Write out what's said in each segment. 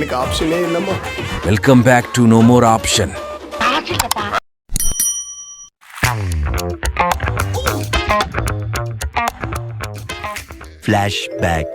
எனக்கு ஆப்ஷனே இல்லைம்மா. Welcome back to no more option Flashback.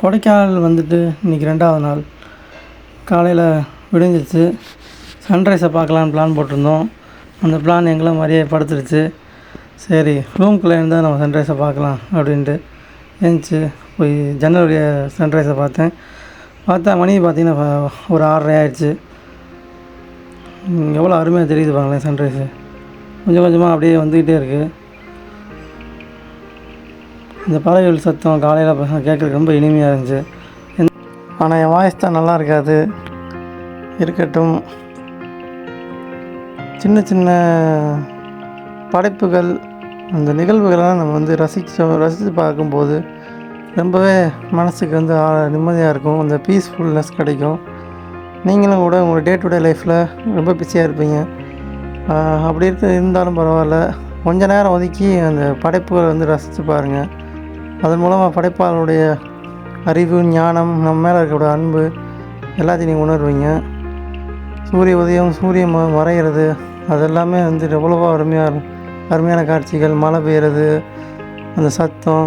Kodaikanal வந்துட்டு இன்றைக்கி ரெண்டாவது நாள். காலையில் விடிஞ்சிருச்சு. சன்ரைஸை பார்க்கலான்னு பிளான் போட்டிருந்தோம். அந்த பிளான் எங்களை மாதிரியே படுத்துருச்சு. சரி ரூம்குள்ளே இருந்தால் நம்ம சன்ரைஸை பார்க்கலாம் அப்படின்ட்டு எழுந்துச்சு போய் ஜன்னலுடைய சன்ரைஸை பார்த்தேன். பார்த்தா மணி பார்த்தீங்கன்னா ஒரு ஆறரை ஆயிடுச்சு. எவ்வளோ அருமையாக தெரியுது பாருங்களேன் சன்ரைஸு கொஞ்சம் கொஞ்சமாக அப்படியே வந்துக்கிட்டே இருக்குது இந்த பறவைகள் சத்தம் காலையில் கேட்குறதுக்கு ரொம்ப இனிமையாக இருந்துச்சு. ஆனால் என் வாய்ஸ் தான் நல்லா இருக்காது. இருக்கட்டும். சின்ன சின்ன படைப்புகள் அந்த நிகழ்வுகளெல்லாம் நம்ம வந்து ரசிச்சோம் ரசித்து பார்க்கும்போது ரொம்பவே மனசுக்கு வந்து நிம்மதியாக இருக்கும். அந்த பீஸ்ஃபுல்னஸ் கிடைக்கும். நீங்களும் கூட உங்கள் டே டு டே லைஃப்பில் ரொம்ப பிஸியாக இருப்பீங்க. அப்படி இருக்க இருந்தாலும் பரவாயில்ல. கொஞ்ச நேரம் ஒதுக்கி அந்த படைப்புகளை வந்து ரசித்து பாருங்கள் அதன் மூலமாக படைப்பாளருடைய அறிவு ஞானம் நம்ம மேலே இருக்கக்கூடிய அன்பு எல்லாத்தையும் நீங்கள் உணர்வீங்க. சூரிய உதயம் சூரியன் மறைகிறது அதெல்லாமே வந்து எவ்வளவோ அருமையாக அருமையான காட்சிகள் மழை பெய்யுறது அந்த சத்தம்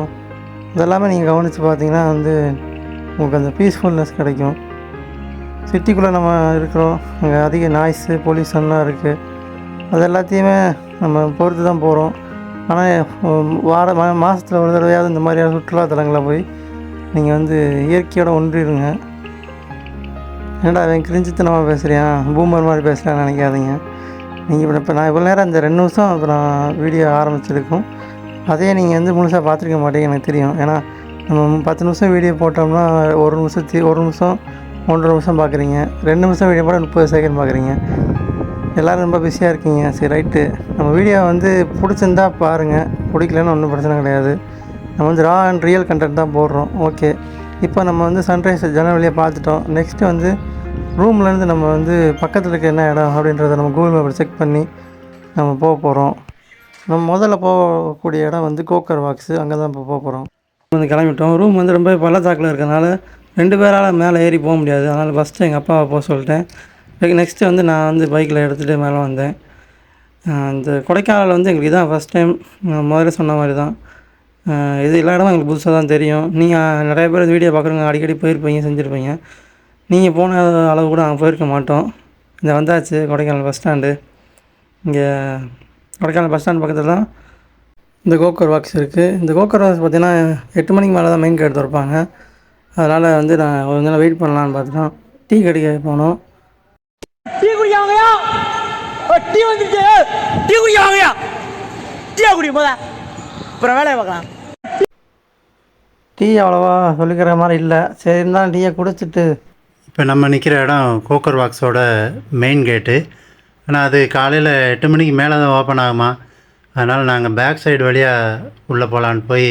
இதெல்லாமே நீங்கள் கவனித்து பார்த்தீங்கன்னா வந்து உங்களுக்கு அந்த பீஸ்ஃபுல்னஸ் கிடைக்கும். சிட்டிக்குள்ளே நம்ம இருக்கிறோம் அங்கே அதிக நாய்ஸு பொல்யூஷன்லாம் இருக்குது அது எல்லாத்தையுமே நம்ம பொறுத்து தான் போகிறோம் ஆனால் வார மா மாதத்தில் ஒரு தடவையாவது இந்த மாதிரியான சுற்றுலாத்தலங்களில் போய் நீங்கள் வந்து இயற்கையோட ஒன்றிடுங்க என்னடா அவன் கிரிஞ்சித்தனமாக பேசுகிறேன் பூமர் மாதிரி பேசுகிறான்னு நினைக்காதீங்க. நீங்கள் இப்போ நான் இவ்வளோ நேரம் இந்த ரெண்டு நிமிஷம் அப்புறம் வீடியோ ஆரம்பிச்சிருக்கோம். அதே நீங்கள் வந்து முழுசாக பார்த்துருக்க மாட்டீங்க எனக்கு தெரியும். ஏன்னா நம்ம பத்து நிமிஷம் வீடியோ போட்டோம்னா ஒரு நிமிஷத்து ஒரு நிமிஷம் ஒன்றரை நிமிஷம் பார்க்குறீங்க. ரெண்டு நிமிஷம் வீடியோ போட முப்பது செகண்ட் பார்க்குறீங்க. எல்லோரும் ரொம்ப பிஸியாக இருக்கீங்க. சரி ரைட்டு நம்ம வீடியோ வந்து பிடிச்சிருந்தா பாருங்கள் பிடிக்கலன்னு ஒன்றும் பிரச்சனை கிடையாது. நம்ம வந்து ரா அண்ட் ரியல் கண்டென்ட் தான் போடுறோம். ஓகே இப்போ நம்ம வந்து சன்ரைஸ் ஜனவழியை பார்த்துட்டோம். நெக்ஸ்ட்டு வந்து ரூம்லேருந்து நம்ம வந்து பக்கத்தில் இருக்க என்ன இடம் அப்படின்றத நம்ம கூகுள் மேப்பில் செக் பண்ணி நம்ம போக போகிறோம் நம்ம முதல்ல போகக்கூடிய இடம் வந்து கோக்கர் வாக்ஸு அங்கே தான் இப்போ போக போகிறோம் வந்து கிளம்பிட்டோம். ரூம் வந்து ரொம்ப பள்ளத்தாக்கில் இருக்கனால ரெண்டு பேரால் மேலே ஏறி போக முடியாது. அதனால் ஃபஸ்ட்டு எங்கள் அப்பாவை போக சொல்லிட்டேன். நெக்ஸ்ட்டு வந்து நான் வந்து பைக்கில் எடுத்துகிட்டு மேலே வந்தேன். அந்த கொடைக்கானல் வந்து எங்களுக்கு இதான் ஃபஸ்ட் டைம் முதல்ல சொன்ன மாதிரி தான் இது எல்லா இடமும் எங்களுக்கு புதுசாக தான் தெரியும். நீங்கள் நிறைய பேர் வீடியோ பார்க்குறவங்க அடிக்கடி போயிருப்பீங்க செஞ்சுருப்பீங்க. நீங்கள் போன அளவு கூட நாங்கள் போயிருக்க மாட்டோம். இந்த வந்தாச்சு கொடைக்கானல் பஸ் ஸ்டாண்டு இங்கே கொடைக்கானல் பஸ் ஸ்டாண்ட் பக்கத்தில் தான் இந்த கோக்கர் வாக்ஸ் இருக்குது இந்த கோக்கர் வாக்ஸ் பார்த்தீங்கன்னா எட்டு மணிக்கு மேலே தான் மெயின் கேட் திறப்பாங்க. அதனால் வந்து நான் கொஞ்ச நேரம் வெயிட் பண்ணலான்னு பார்த்துட்டோம் டீ கடிக்க போனோம். டீ குடிக்காங்கயா டீ வந்துருச்சு. டீ குடிக்காங்கயா டீயா குடி போதா? அப்புறம் வேலையை பார்க்கலாம். டீ அவ்வளோவா சொல்லிக்கிற மாதிரி இல்லை. சரி இருந்தாலும் டீயை குடிச்சிட்டு இப்போ நம்ம நிற்கிற இடம் கோக்கர் பாக்ஸோட மெயின் கேட்டு ஆனால் அது காலையில் எட்டு மணிக்கு மேலே தான் ஓப்பன் ஆகுமா? அதனால் நாங்கள் பேக் சைடு வழியாக உள்ளே போகலான்னு போய்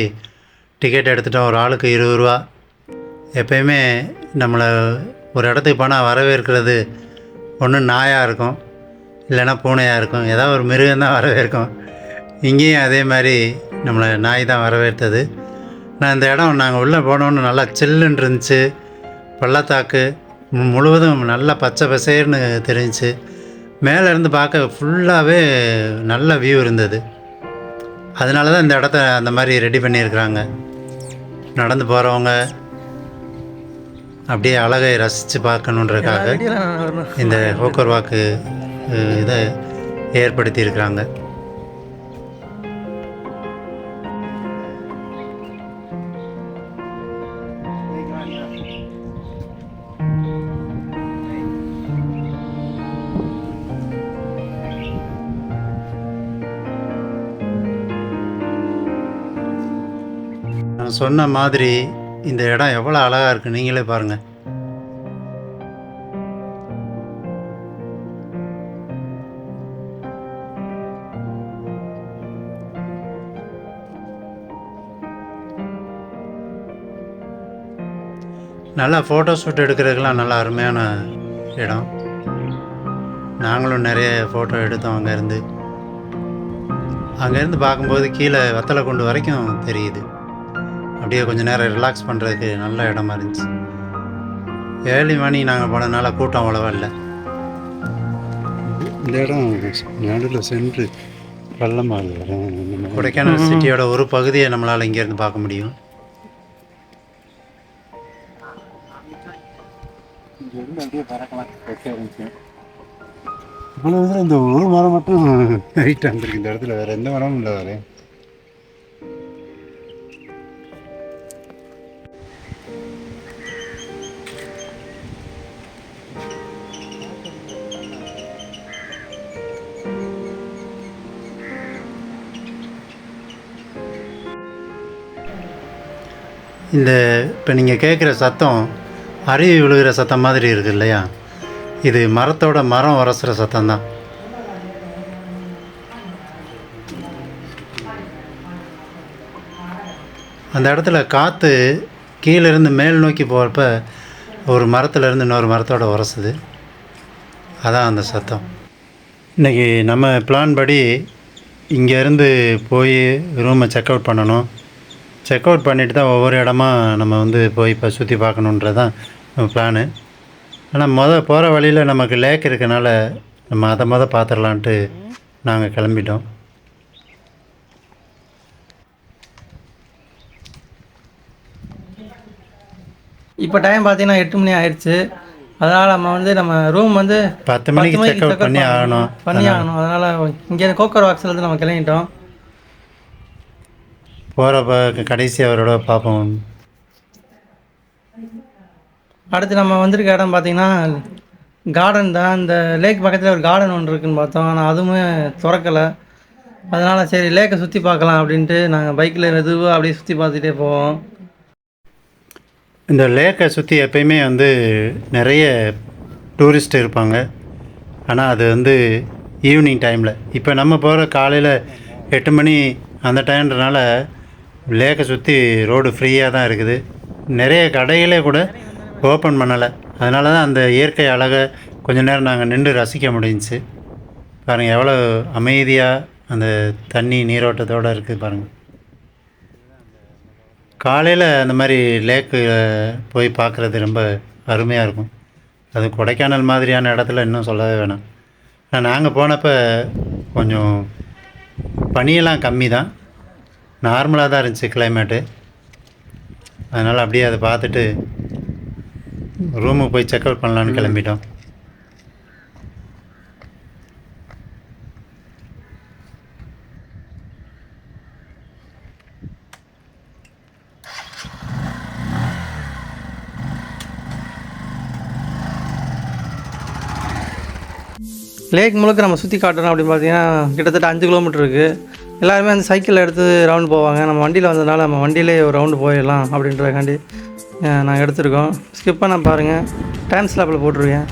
டிக்கெட் எடுத்துட்டோம். ஒரு ஆளுக்கு இருபது ரூபா. எப்பயுமே நம்மளை ஒரு இடத்துக்கு போனால் வரவேற்கிறது ஒன்று நாயாக இருக்கும். இல்லைன்னா பூனையாக இருக்கும். ஏதாவது ஒரு மிருகம் தான் வரவேற்கும். இங்கேயும் அதே மாதிரி நம்மளை நாய் தான் வரவேற்றது. நான் இந்த இடம் நாங்கள் உள்ளே போனோன்னு நல்லா சில்லுன்னு இருந்துச்சு. பள்ளத்தாக்கு முழுவதும் நல்லா பச்சை பசேர்னு தெரிஞ்சுச்சு மேலே இருந்து பார்க்க ஃபுல்லாகவே நல்ல வியூ இருந்தது. அதனால தான் இந்த இடத்த அந்த மாதிரி ரெடி பண்ணியிருக்கிறாங்க. நடந்து போகிறவங்க அப்படியே அழகை ரசித்து பார்க்கணுன்றதுக்காக இந்த ஹோக்கர் வாக்கு இதை ஏற்படுத்தியிருக்கிறாங்க. நான் சொன்ன மாதிரி இந்த இடம் எவ்வளோ அழகாக இருக்குது நீங்களே பாருங்கள் நல்லா ஃபோட்டோ ஷூட் எடுக்கிறதுக்கெலாம் நல்லா அருமையான இடம். நாங்களும் நிறைய ஃபோட்டோ எடுத்தோம் அங்கேருந்து. அங்கேருந்து பார்க்கும்போது கீழே வத்தலை கொண்டு வரைக்கும் தெரியுது. அப்படியே கொஞ்ச நேரம் ரிலாக்ஸ் பண்ணுறதுக்கு நல்ல இடமா இருந்துச்சு. ஏழு மணி நாங்கள் போனதுனால கூட்டம் அவ்வளோவா இல்லை. இந்த இடம் நடுவில் சென்று பள்ளமாக கொடைக்கானல் சிட்டியோட ஒரு பகுதியை நம்மளால் இங்கேருந்து பார்க்க முடியும். இவ்வளோ இந்த ஒரு மரம் மட்டும் ஹைட்டாக இருந்திருக்கு. இந்த இடத்துல வேறு எந்த மரமும் இல்லை வேறு. இந்த இப்போ நீங்கள் கேட்குற சத்தம் அருவி விழுகிற சத்தம் மாதிரி இருக்கு இல்லையா? இது மரத்தோட மரம் உரசுகிற சத்தம் தான் அந்த இடத்துல காற்று கீழேருந்து மேல் நோக்கி போகிறப்ப ஒரு மரத்துலேருந்து இன்னொரு மரத்தோட உரசுது. அதான் அந்த சத்தம். இன்றைக்கி நம்ம பிளான் படி இங்கேருந்து போய் ரூமை செக் அவுட் பண்ணணும். செக் அவுட் பண்ணிட்டு தான் ஒவ்வொரு இடமா நம்ம வந்து போய் இப்போ சுற்றி பார்க்கணுன்றது தான் பிளானு ஆனால் மொதல் போகிற வழியில் நமக்கு லேக் இருக்கனால நம்ம அதை மொதல் பார்த்துடலான்ட்டு நாங்கள் கிளம்பிட்டோம். இப்போ டைம் பார்த்தீங்கன்னா எட்டு மணி ஆயிடுச்சு. அதனால் நம்ம வந்து நம்ம ரூம் வந்து பத்து மணிக்கு செக் அவுட் பண்ணி ஆகணும். பண்ணி ஆகணும். அதனால் இங்கே கோக்கர் வாக்ஸ்லேருந்து நம்ம கிளம்பிட்டோம். போகிறப்ப கடைசி அவரோட பார்ப்போம் அடுத்து நம்ம வந்திருக்க இடம் பார்த்தீங்கன்னா கார்டன் தான். இந்த லேக் பக்கத்தில் ஒரு கார்டன் ஒன்று இருக்குன்னு பார்த்தோம். ஆனால் அதுவுமே திறக்கலை. அதனால் சரி லேக்கை சுற்றி பார்க்கலாம் அப்படின்ட்டு நாங்கள் பைக்கில் மெதுவாக அப்படியே சுற்றி பார்த்துட்டே போவோம். இந்த லேக்கை சுற்றி எப்பயுமே வந்து நிறைய டூரிஸ்ட் இருப்பாங்க. ஆனால் அது வந்து ஈவினிங் டைமில் இப்போ நம்ம போகிற காலையில் எட்டு மணி அந்த டைம்ன்றனால லேக்கை சுற்றி ரோடு ஃப்ரீயாக தான் இருக்குது. நிறைய கடைகளே கூட ஓப்பன் பண்ணலை. அதனால தான் அந்த இயற்கை அழகை கொஞ்ச நேரம் நாங்கள் நின்று ரசிக்க முடிஞ்சுச்சு. பாருங்கள் எவ்வளோ அமைதியாக அந்த தண்ணி நீரோட்டத்தோடு இருக்குது பாருங்கள் காலையில் அந்த மாதிரி லேக்கு போய் பார்க்குறது ரொம்ப அருமையாக இருக்கும். அது கொடைக்கானல் மாதிரியான இடத்துல இன்னும் சொல்லவே வேணாம். ஆனால் நாங்கள் போனப்போ கொஞ்சம் பனியெல்லாம் கம்மி தான் நார்மலாக தான் இருந்துச்சு கிளைமேட்டு அதனால் அப்படியே அதை பார்த்துட்டு ரூமுக்கு போய் செக்அவுட் பண்ணலான்னு கிளம்பிட்டோம். லேக் முழுக்க நம்ம சுற்றி காட்டணும் அப்படின்னு பார்த்தீங்கன்னா கிட்டத்தட்ட அஞ்சு கிலோமீட்டர் இருக்குது எல்லாருமே அந்த சைக்கிளில் எடுத்து ரவுண்டு போவாங்க. நம்ம வண்டியில் வந்ததுனால நம்ம வண்டியிலே ஒரு ரவுண்டு போயிடலாம் அப்படின்றதுக்காண்டி நாங்கள் எடுத்திருக்கோம். ஸ்கிப் பண்ண பாருங்கள் டைம் ஸ்லாப்பில் போட்டிருக்கேன்.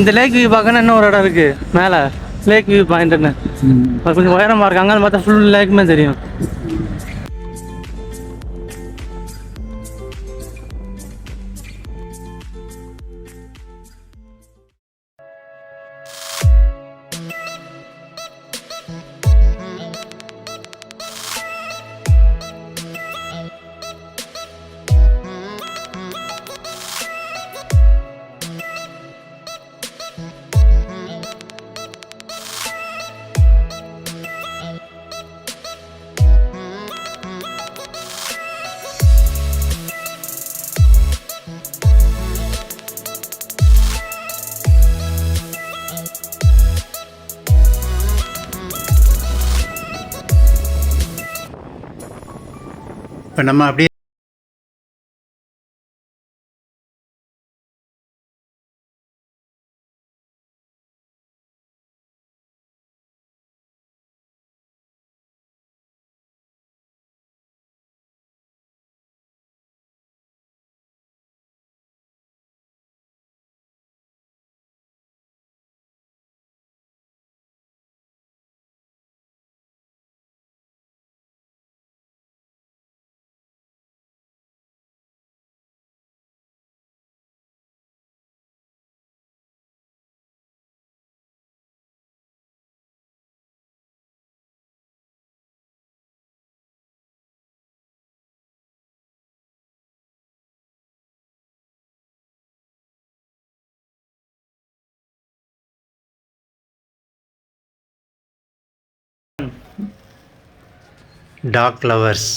இந்த லேக் வியூ பார்க்கணும் இன்னும் ஒரு இடம் இருக்குது மேலே. லேக் வியூ பாயிண்ட்னு அது கொஞ்சம் உயரமாக இருக்கு. அங்கே பார்த்தா ஃபுல் லேக்குமே தெரியும். இப்போ நம்ம அப்படியே டாக் லவர்ஸ்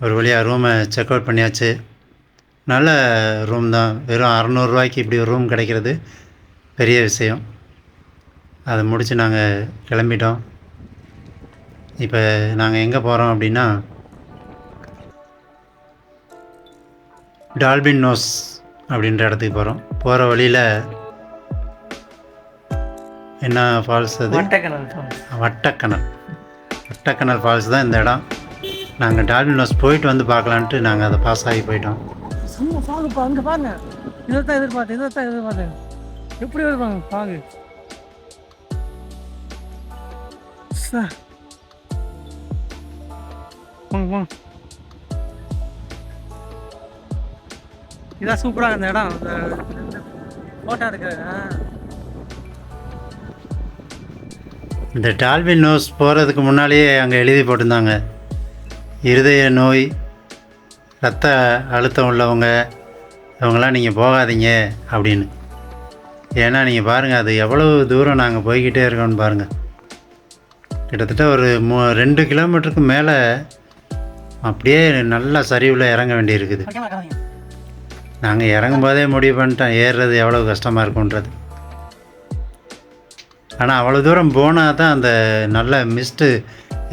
ஒரு வழியாக ரூமை செக் அவுட் பண்ணியாச்சு. நல்ல ரூம் தான். வெறும் அறநூறுரூவாய்க்கு இப்படி ஒரு ரூம் கிடைக்கிறது. பெரிய விஷயம். அதை முடித்து நாங்கள் கிளம்பிட்டோம். இப்போ நாங்கள் எங்கே போகிறோம் அப்படின்னா டால்பின் நோஸ் அப்படின்ற இடத்துக்கு போகிறோம் போகிற வழியில் என்ன ஃபால்ஸ் அது? வட்டக்கணல் வட்டக்கணல் ஃபால்ஸ் தான் இந்த இடம். நாங்கள் டால்பின் நோஸ் போயிட்டு வந்து பார்க்கலான்ட்டு நாங்கள் அதை பாஸ் ஆகி போயிட்டோம். சும்மா பாருப்பா அங்கே பாருங்க. இதை தான் எதிர்பார்த்தேன் இதை தான் எதிர்பார்த்தேன். எப்படி வருவாங்க? பாகு சார் வாங்க வாங்க. இதான் சூப்பராக இந்த இடம். ஃபோட்டோ எடுக்கிறது. இந்த டால்பின் நோஸ் போகிறதுக்கு முன்னாலேயே அங்கே எழுதி போட்டிருந்தாங்க. இருதய நோய் ரத்த அழுத்தம் உள்ளவங்க இவங்களாம் நீங்கள் போகாதீங்க அப்படின்னு. ஏன்னா நீங்கள் பாருங்கள் அது எவ்வளவு தூரம் நாங்கள் போய்கிட்டே இருக்கோம்னு பாருங்கள் கிட்டத்தட்ட ஒரு மூ ரெண்டு கிலோமீட்டருக்கு மேலே அப்படியே நல்ல சரிவில் இறங்க வேண்டியிருக்குது. நாங்கள் இறங்கும் போதே முடிவு பண்ணிட்டோம் ஏறுறது எவ்வளோ கஷ்டமாக இருக்குன்றது ஆனால் அவ்வளோ தூரம் போனால் தான் அந்த நல்ல மிஸ்ட்டு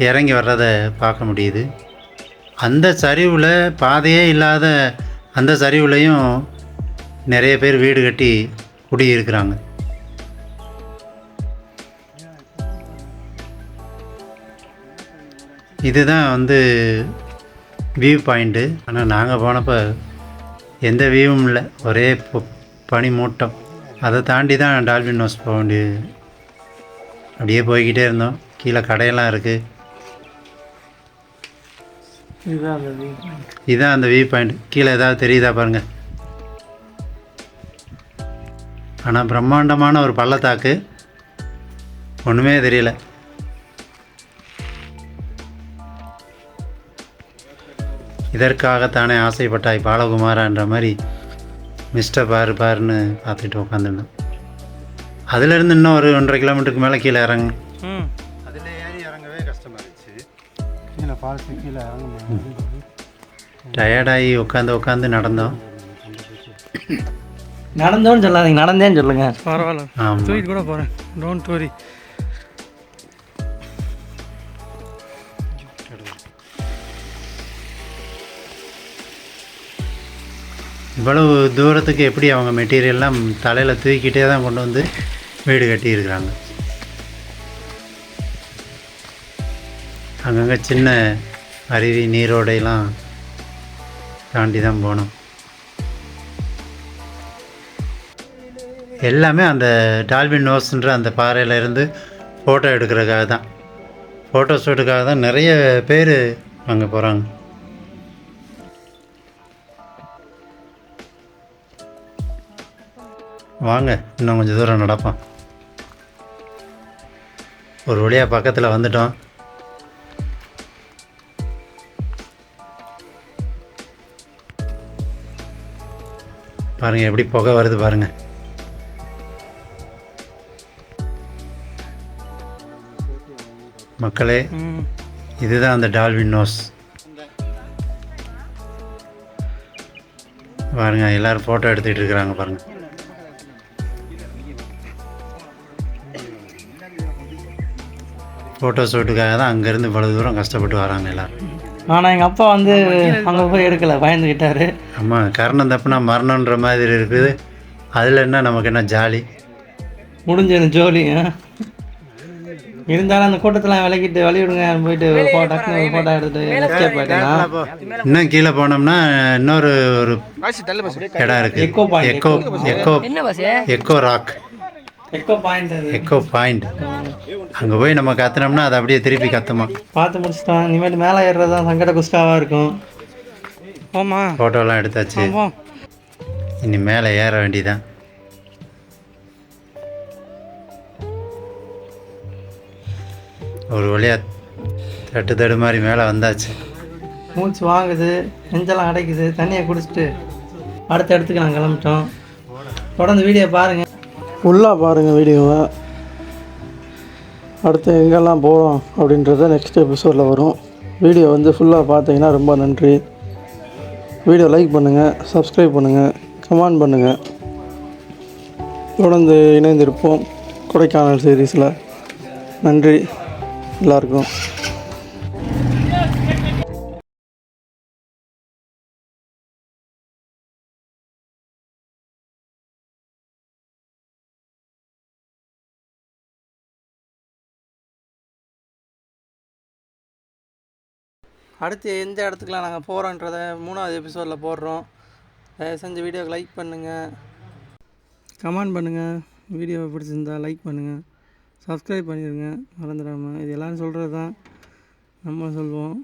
இறங்கி வர்றதை பார்க்க முடியுது. அந்த சரிவில் பாதையே இல்லாத அந்த சரிவுலையும் நிறைய பேர் வீடு கட்டி குடியிருக்கிறாங்க. இதுதான் வந்து வியூ பாயிண்ட்டு ஆனால் நாங்கள் போனப்போ எந்த வியூவும் இல்லை. ஒரே பனி மூட்டம் அதை தாண்டி தான் டால்பின் ஹவுஸ் போக வேண்டியது அப்படியே போய்கிட்டே இருந்தோம். கீழே கடையெல்லாம் இருக்குது இதுதான் அந்த வியூ பாயிண்ட் கீழே ஏதாவது தெரியுதா பாருங்கள் ஆனால் பிரம்மாண்டமான ஒரு பள்ளத்தாக்கு. ஒன்றுமே தெரியல. இதற்காகத்தானே ஆசைப்பட்டாய் பாலகுமாரான்ற மாதிரி மிஸ்டர் பாரு பாருன்னு பார்த்துட்டு உட்காந்துருந்தோம் அதுலேருந்து இன்னும் ஒரு ஒன்றரை கிலோமீட்டருக்கு மேலே கீழே இறங்க. ம். அதில் ஏறி இறங்கவே கஷ்டமாக இருந்துச்சு கீழே ஃபால்ஸு கீழே இறங்கணும் டயர்டாகி உட்காந்து உட்காந்து நடந்தோம். நடந்தோன்னு சொல்லாதீங்க நடந்தேன்னு சொல்லுங்க. பரவாயில்ல. தூக்கிட்டு கூட போகிறேன் டோன்ட் வரி இவ்வளவு தூரத்துக்கு எப்படி அவங்க மெட்டீரியல்லாம் தலையில் தூக்கிட்டே தான் கொண்டு வந்து வீடு கட்டியிருக்கிறாங்க அங்கங்கே சின்ன அருவி நீரோடையெல்லாம் தாண்டி தான் போனோம். எல்லாமே அந்த டால்பின் நோஸ்ன்ற அந்த பாறையில் இருந்து ஃபோட்டோ எடுக்கிறதுக்காக தான். ஃபோட்டோ ஷூட்டுக்காக தான் நிறைய பேர் அங்கே போகிறாங்க வாங்க இன்னும் கொஞ்சம் தூரம் நடப்போம். ஒரு வழியாக பக்கத்தில் வந்துட்டோம். பாருங்கள் எப்படி புகை வருது பாருங்கள் மக்களே இதுதான் அந்த டால்வின் நோஸ். பாருங்கள் எல்லாரும் ஃபோட்டோ எடுத்துக்கிட்டு இருக்கிறாங்க பாருங்கள் ஃபோட்டோ ஷூட்டுக்காக தான் அங்கேருந்து இவ்வளோ தூரம் கஷ்டப்பட்டு வராங்க எல்லாரும். ஆனால் எங்கள் அப்பா வந்து அங்கே போய் எடுக்கல பயந்துக்கிட்டாரு ஆமாம் கரணம் தப்புனா மரணன்ற மாதிரி இருக்குது. அதில் என்ன நமக்கு என்ன ஜாலி? முடிஞ்சது ஜோலி. இருந்தாலும் அந்த கூட்டத்தெல்லாம் விலக்கிட்டு வழி விடுங்க போயிட்டு ஃபோட்டோ ஃபோட்டோ எடுத்துட்டு ஆகிட்டேன்னா இன்னும் கீழே போனோம்னா இன்னொரு ஒரு இடம் point. Echo echo echo rock echo point echo point அங்கே போய் நம்ம கத்துனோம்னா அதை அப்படியே திருப்பி கத்துமா. பார்த்து முடிச்சிட்டோம் இனிமேல் மேலே ஏறுறது தான் சங்கட குஸ்டாவாக இருக்கும். போமா ஃபோட்டோலாம் எடுத்தாச்சு. இனி மேலே ஏற வேண்டியதான் ஒரு வழியாக தட்டு தடு மாதிரி மேலே வந்தாச்சு. மூச்சு வாங்குது. நெஞ்செல்லாம் அடைக்குது. தண்ணியை குடிச்சிட்டு அடுத்த இடத்துக்கு நாங்கள் கிளம்பிட்டோம். தொடர்ந்து வீடியோ பாருங்கள் ஃபுல்லாக பாருங்கள் வீடியோவை அடுத்து எங்கெல்லாம் போகிறோம் அப்படின்றத நெக்ஸ்ட் எபிசோடில் வரும். வீடியோ வந்து ஃபுல்லாக பார்த்தீங்கன்னா ரொம்ப நன்றி. வீடியோ லைக் பண்ணுங்கள் சப்ஸ்கிரைப் பண்ணுங்கள் கமெண்ட் பண்ணுங்கள் தொடர்ந்து இணைந்திருப்போம் கொடைக்கானல் சீரீஸில் நன்றி எல்லாருக்கும். அடுத்து எந்த இடத்துக்குலாம் நாங்கள் போகிறோன்றத மூணாவது எபிசோடில் போடுறோம். தயவு செஞ்சு வீடியோக்கு லைக் பண்ணுங்கள் கமெண்ட் பண்ணுங்கள் வீடியோ பிடிச்சிருந்தா லைக் பண்ணுங்கள் சப்ஸ்கிரைப் பண்ணிடுங்க மறந்துடாமல் இது எல்லோரும் சொல்கிறது தான் நம்ம சொல்லுவோம்